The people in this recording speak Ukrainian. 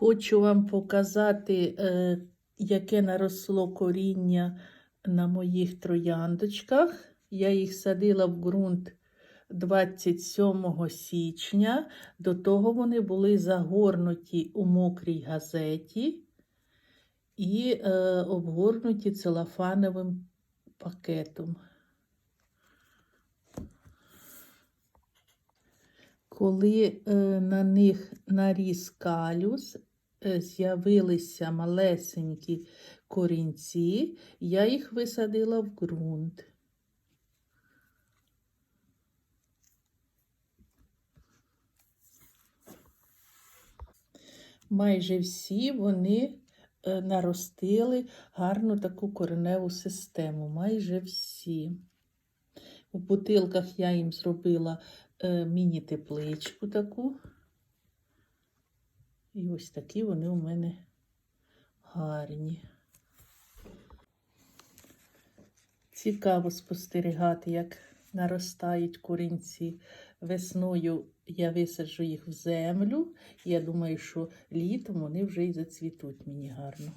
Хочу вам показати, е, яке наросло коріння на моїх трояндочках. Я їх садила в ґрунт 27 січня. До того вони були загорнуті у мокрій газеті і е, обгорнуті целофановим пакетом. Коли е, на них наріс калюс, з'явилися малесенькі корінці, я їх висадила в ґрунт. Майже всі вони е, наростили гарну таку кореневу систему. Майже всі. У бутилках я їм зробила е, міні-тепличку таку. І ось такі вони у мене гарні. Цікаво спостерігати, як наростають корінці. Весною я висаджу їх в землю. Я думаю, що літом вони вже й зацвітуть мені гарно.